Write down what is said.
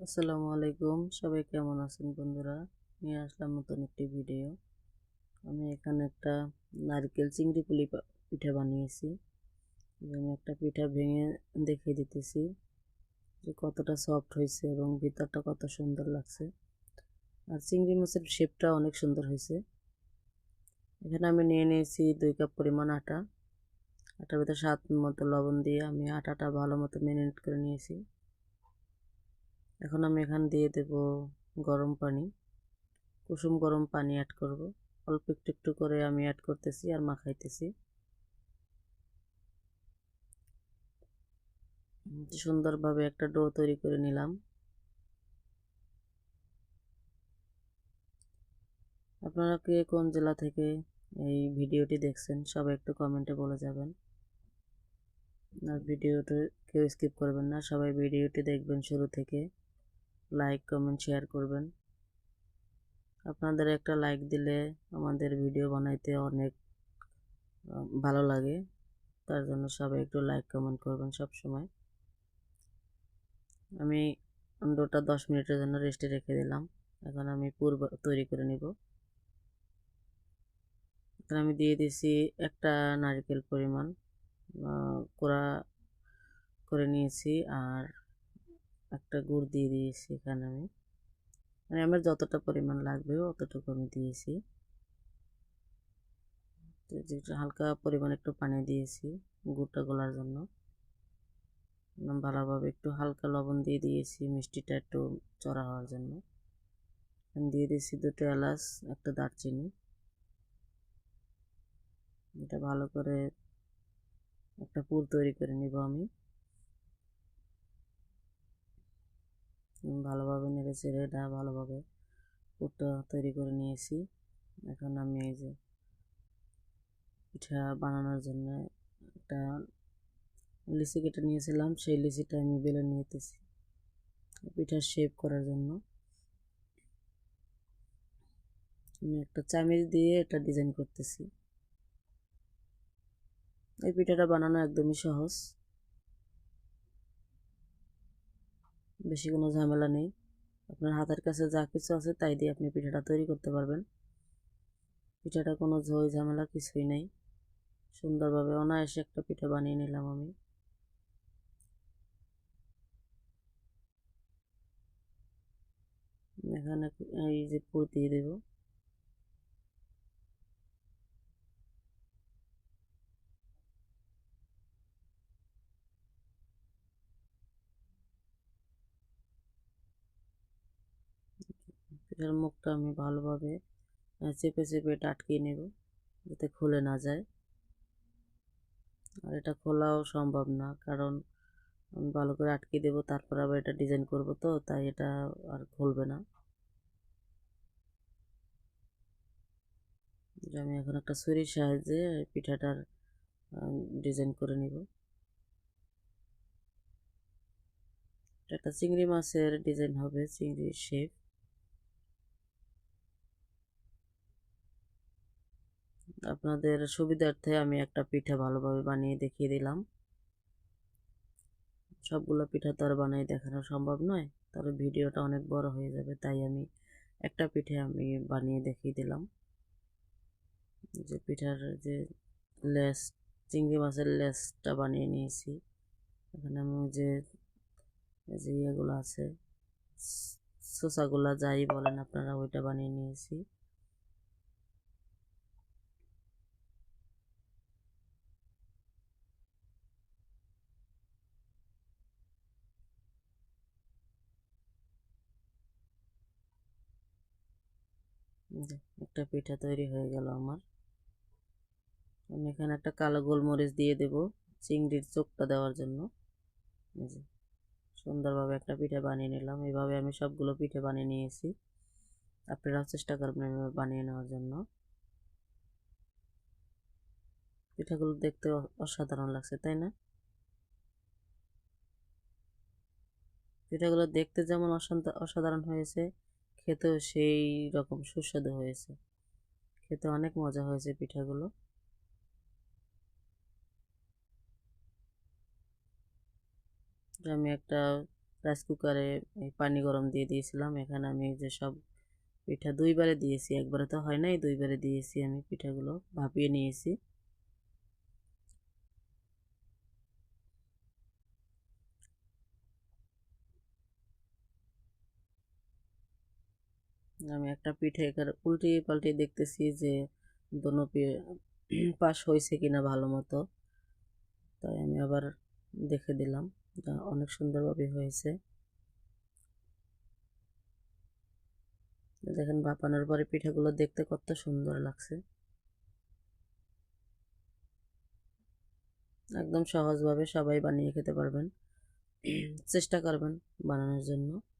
আসসালামু আলাইকুম। সবাই কেমন আছেন বন্ধুরা? নিয়ে আসলাম নতুন একটি ভিডিও। আমি এখানে একটা নারকেল চিংড়ি পুলি পিঠা বানিয়েছি। আমি একটা পিঠা ভেঙে দেখিয়ে দিতেছি যে কতটা সফট হয়েছে এবং ভিতরটা কত সুন্দর লাগছে। আর চিংড়ি মাছের শেপটা অনেক সুন্দর হয়েছে। এখানে আমি নিয়ে নিয়েছি দুই কাপ পরিমাণ আটা। আটার ভিতরে স্বাদ মতো লবণ দিয়ে আমি আটাটা ভালো মতো ম্যারিনেট করে নিয়েছি। এখন আমি এখান দিয়ে দেব গরম পানি। কুসুম গরম পানি অ্যাড করব। অল্প একটু একটু করে আমি অ্যাড করতেছি আর মাখাইতেছি। সুন্দরভাবে একটা ডো তৈরি করে নিলাম। আপনারা কে কোন জেলা থেকে এই ভিডিওটি দেখছেন, সবাই একটু কমেন্টে বলে যাবেন। আর ভিডিওটি কেউ স্কিপ করবেন না, সবাই ভিডিওটি দেখবেন শুরু থেকে। লাইক কমেন্ট শেয়ার করবেন। আপনাদের একটা লাইক দিলে আমাদের ভিডিও বানাইতে অনেক ভালো লাগে। তার জন্য সবাই একটু লাইক কমেন্ট করবেন সব সময় আমি ডোটা দশ মিনিটের জন্য রেস্টে রেখে দিলাম। এখন আমি পূর্ব তৈরি করে নিব। এখন আমি দিয়ে দিয়েছি একটা নারকেল পরিমাণ। কোড়া করে নিয়েছি আর একটা গুড় দিয়ে দিয়েছি এখানে আমি। মানে আমার যতটা পরিমাণ লাগবে অতটুকু আমি দিয়েছি। হালকা পরিমাণ একটু পানি দিয়েছি গুড়টা গলার জন্য। ভালোভাবে একটু হালকা লবণ দিয়ে দিয়েছি, মিষ্টিটা একটু চড়া হওয়ার জন্য। দিয়ে দিয়েছি দুটো এলাচ, একটা দারচিনি। এটা ভালো করে একটা পুর তৈরি করে নিব আমি। ভালোভাবে নেড়ে চেড়ে এটা ভালোভাবে পুরটা তৈরি করে নিয়েছি। এখন আমি এই যে পিঠা বানানোর জন্য একটা লিচি কেটে নিয়েছিলাম, সেই লিচিটা আমি বেলে নিতেছি পিঠার শেপ করার জন্য। আমি একটা চামিচ দিয়ে এটা ডিজাইন করতেছি। এই পিঠাটা বানানো একদমই সহজ। বেশি কোনো ঝামেলা নেই। আপনার হাতের কাছে যা কিছু আছে তাই দিয়ে আপনি পিঠাটা তৈরি করতে পারবেন। পিঠাটা কোনো ঝই ঝামেলা কিছুই নেই। সুন্দরভাবে অনায়াসে একটা পিঠা বানিয়ে নিলাম আমি। এখানে এই যে পুর দিয়ে দেবো। পিঠার মুখটা আমি ভালোভাবে চেপে চেপে এটা আটকিয়ে নেব যাতে খুলে না যায়। আর এটা খোলাও সম্ভব না, কারণ আমি ভালো করে আটকে দেবো, তারপর আবার এটা ডিজাইন করব তো, তাই এটা আর খুলবে না। আমি এখন একটা ছুরির সাহায্যে পিঠাটার ডিজাইন করে নিব। একটা চিংড়ি মাছের ডিজাইন হবে, চিংড়ির শেপ আপনাদের সুবিধার্থে আমি একটা পিঠা ভালোভাবে বানিয়ে দেখিয়ে দিলাম। সবগুলো পিঠা তো আর বানিয়ে দেখানো সম্ভব নয়, তাহলে ভিডিওটা অনেক বড় হয়ে যাবে, তাই আমি একটা পিঠে আমি বানিয়ে দেখিয়ে দিলাম। যে পিঠার যে লেস, চিংড়ি মাছের লেসটা বানিয়ে নিয়েছি। এখানে আমি যে যে ইয়েগুলো আছে শসাগুলা যাই বলেন আপনারা, ওইটা বানিয়ে নিয়েছি। একটা পিঠা তৈরি হয়ে গেল আমার। আমি এখানে একটা কালো গোলমরিচ দিয়ে দেব চিংড়ির চোখটা দেওয়ার জন্য। সুন্দরভাবে একটা পিঠা বানিয়ে নিলাম। এইভাবে আমি সবগুলো পিঠে বানিয়ে নিয়েছি। আপনারাও চেষ্টা করবেন বানিয়ে নেওয়ার জন্য। পিঠাগুলো দেখতে অসাধারণ লাগছে, তাই না? পিঠাগুলো দেখতে যেমন অসাধারণ হয়েছে খেতেও সেই রকম সুস্বাদু হয়েছে। খেতে অনেক মজা হয়েছে পিঠাগুলো। আমি একটা রাইস কুকারে পানি গরম দিয়ে দিয়েছিলাম। এখানে আমি যে সব পিঠা দুইবারে দিয়েছি, একবারে তো হয় নাই, দুইবারে দিয়েছি আমি পিঠাগুলো, ভাপিয়ে নিয়েছি। আমি একটা পিঠে উল্টিয়ে পাল্টিয়ে দেখতেছি যে দোনো পাশ হয়েছে কিনা ভালো মতো। তাই আমি আবার দেখে দিলাম অনেক সুন্দরভাবে হয়েছে। দেখেন ভাপানোর পরে পিঠাগুলো দেখতে কত সুন্দর লাগছে। একদম সহজভাবে সবাই বানিয়ে খেতে পারবেন। চেষ্টা করবেন বানানোর জন্য।